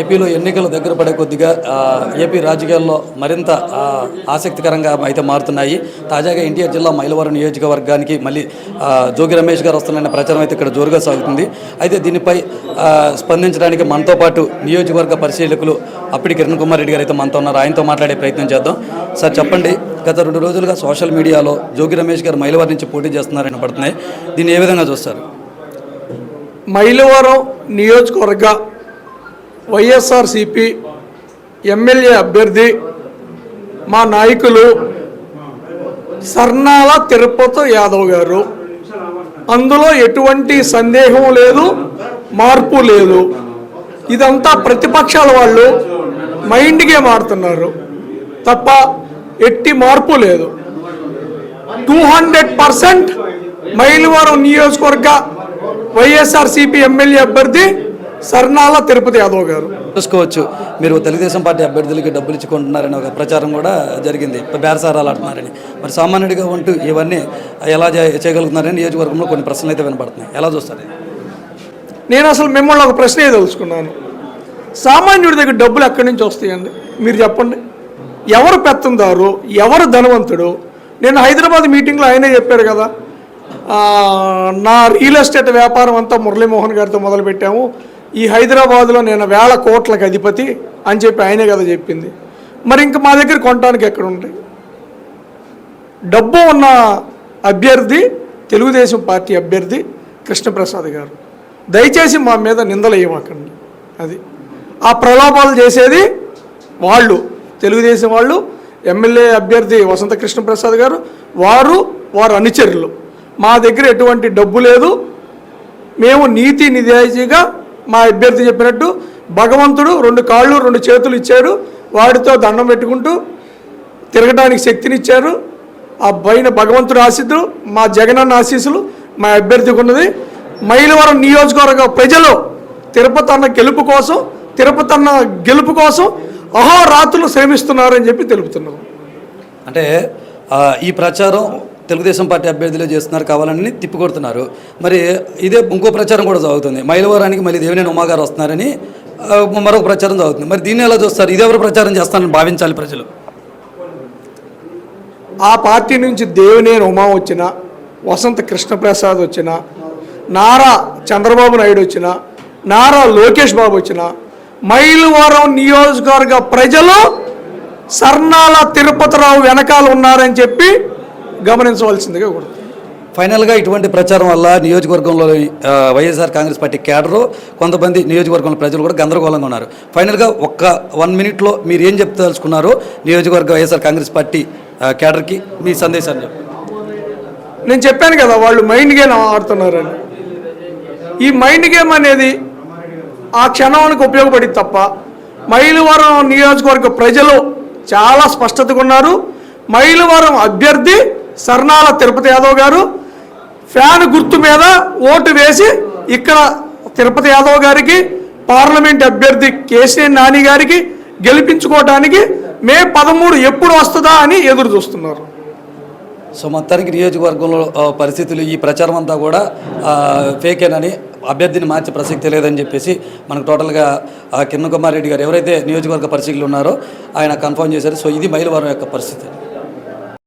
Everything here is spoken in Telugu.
ఏపీలో ఎన్నికలు దగ్గర పడే కొద్దిగా ఏపీ రాజకీయాల్లో మరింత ఆసక్తికరంగా అయితే మారుతున్నాయి. తాజాగా ఎన్టీఆర్ జిల్లా మైలవరం నియోజకవర్గానికి మళ్ళీ జోగి రమేష్ గారు వస్తున్న ప్రచారం అయితే ఇక్కడ జోరుగా సాగుతుంది. అయితే దీనిపై స్పందించడానికి మనతో పాటు నియోజకవర్గ పరిశీలకులు అప్పటి కిరణ్ కుమార్ రెడ్డి గారు అయితే మనతో ఉన్నారు. ఆయనతో మాట్లాడే ప్రయత్నం చేద్దాం. సార్ చెప్పండి గత రెండు రోజులుగా సోషల్ మీడియాలో జోగి రమేష్ గారు మైలవరం నుంచి పోటీ చేస్తున్నారని పడుతున్నాయి దీన్ని ఏ విధంగా చూస్తారు? మైలవరం నియోజకవర్గ వైఎస్ఆర్సిపి ఎమ్మెల్యే అభ్యర్థి మా నాయకులు సర్నాల తిరుపతి యాదవ్ గారు. అందులో ఎటువంటి సందేహం లేదు మార్పు లేదు. ఇదంతా ప్రతిపక్షాల వాళ్ళు మైండ్ గేమ్ ఆడుతున్నారు తప్ప ఎట్టి మార్పు లేదు. టూ హండ్రెడ్ పర్సెంట్ మైలవరం నియోజకవర్గ వైఎస్ఆర్సిపి ఎమ్మెల్యే అభ్యర్థి సర్నాల తిరుపతి యాదవ్ గారు. చూసుకోవచ్చు. మీరు తెలుగుదేశం పార్టీ అభ్యర్థులకి డబ్బులు ఇచ్చుకుంటున్నారని ఒక ప్రచారం కూడా జరిగింది. బేరసారాలు ఆడుతున్నారని మరి సామాన్యుడిగా ఉంటూ ఇవన్నీ ఎలా చేయగలుగుతున్నారని నియోజకవర్గంలో కొన్ని ప్రశ్నలు అయితే వినపడుతున్నాయి. ఎలా చూస్తారు? నేను అసలు మిమ్మల్ని ఒక ప్రశ్నే తెలుసుకున్నాను. సామాన్యుడి దగ్గర డబ్బులు ఎక్కడి నుంచి వస్తాయండి? మీరు చెప్పండి. ఎవరు పెత్తందారు? ఎవరు ధనవంతుడు? నేను హైదరాబాద్ మీటింగ్లో ఆయనే చెప్పారు కదా. నా రియల్ ఎస్టేట్ వ్యాపారం అంతా మురళీమోహన్ గారితో మొదలుపెట్టాము. ఈ హైదరాబాద్లో నేను వేల కోట్లకు అధిపతి అని చెప్పి ఆయనే కదా చెప్పింది. మరి ఇంకా మా దగ్గర కొనడానికి ఎక్కడ ఉంటాయి? డబ్బు ఉన్న అభ్యర్థి తెలుగుదేశం పార్టీ అభ్యర్థి కృష్ణప్రసాద్ గారు. దయచేసి మా మీద నిందలు వేయమాకండి. అది. ఆ ప్రలోభాలు చేసేది వాళ్ళు తెలుగుదేశం వాళ్ళు ఎమ్మెల్యే అభ్యర్థి వసంత కృష్ణప్రసాద్ గారు వారు వారు అనుచరులు. మా దగ్గర ఎటువంటి డబ్బు లేదు. మేము నీతి నిజాయితీగా మా అభ్యర్థి చెప్పినట్టు భగవంతుడు రెండు కాళ్ళు రెండు చేతులు ఇచ్చాడు. వాడితో దండం పెట్టుకుంటూ తిరగడానికి శక్తినిచ్చారు. ఆ పైన భగవంతుడు ఆశీస్సులు మా జగనన్న ఆశీస్సులు మా అభ్యర్థికి ఉన్నది. మైలవరం నియోజకవర్గ ప్రజలు తిరుపతి అన్న గెలుపు కోసం తిరుపతి అన్న గెలుపు కోసం అహోరాత్రులు శ్రమిస్తున్నారని చెప్పి తెలుపుతున్నాం. అంటే ఈ ప్రచారం తెలుగుదేశం పార్టీ అభ్యర్థులే చేస్తున్నారు కావాలని తిప్పికొడుతున్నారు. మరి ఇదే ఇంకో ప్రచారం కూడా జరుగుతుంది. మైలవరానికి మళ్ళీ దేవినేని ఉమాగారు వస్తున్నారని మరొక ప్రచారం జరుగుతుంది. మరి దీన్ని ఎలా చూస్తారు? ఇది ఎవరు ప్రచారం చేస్తారని భావించాలి ప్రజలు? ఆ పార్టీ నుంచి దేవినేని ఉమా వచ్చిన వసంత కృష్ణప్రసాద్ వచ్చిన నారా చంద్రబాబు నాయుడు వచ్చిన నారా లోకేష్ బాబు వచ్చిన మైలువరం నియోజకవర్గ ప్రజలు సర్నాల తిరుపతిరావు వెనకాల ఉన్నారని చెప్పి గమనించవలసిందిగా కోరుతున్నాను ఫైనల్గా ఇటువంటి ప్రచారం వల్ల నియోజకవర్గంలో వైఎస్ఆర్ కాంగ్రెస్ పార్టీ క్యాడరు కొంతమంది నియోజకవర్గంలో ప్రజలు కూడా గందరగోళంగా ఉన్నారు. ఫైనల్గా ఒక్క వన్ మినిట్లో మీరు ఏం చెప్తలుచుకున్నారో నియోజకవర్గ వైఎస్ఆర్ కాంగ్రెస్ పార్టీ క్యాడర్కి మీ సందేశాన్ని నేను చెప్పాను కదా వాళ్ళు మైండ్ గేమ్ ఆడుతున్నారని. ఈ మైండ్ గేమ్ అనేది ఆ క్షణానికి ఉపయోగపడింది తప్ప మైలువరం నియోజకవర్గ ప్రజలు చాలా స్పష్టతగా ఉన్నారు. మైలువరం అభ్యర్థి సర్నాల తిరుపతి యాదవ్ గారు ఫ్యాన్ గుర్తు మీద ఓటు వేసి ఇక్కడ తిరుపతి యాదవ్ గారికి పార్లమెంట్ అభ్యర్థి కేసీఆర్ నాని గారికి గెలిపించుకోవటానికి మే పదమూడు ఎప్పుడు వస్తుందా అని ఎదురు చూస్తున్నారు. సో మొత్తానికి నియోజకవర్గంలో పరిస్థితులు ఈ ప్రచారం అంతా కూడా ఫేకేనని అభ్యర్థిని మార్చే ప్రసక్తి లేదని చెప్పేసి మనకు టోటల్గా ఆ, కిరణ్ కుమార్ రెడ్డి గారు ఎవరైతే నియోజకవర్గ పరిస్థితులు ఉన్నారో ఆయన కన్ఫర్మ్ చేశారు. సో ఇది మైలవరం యొక్క పరిస్థితి.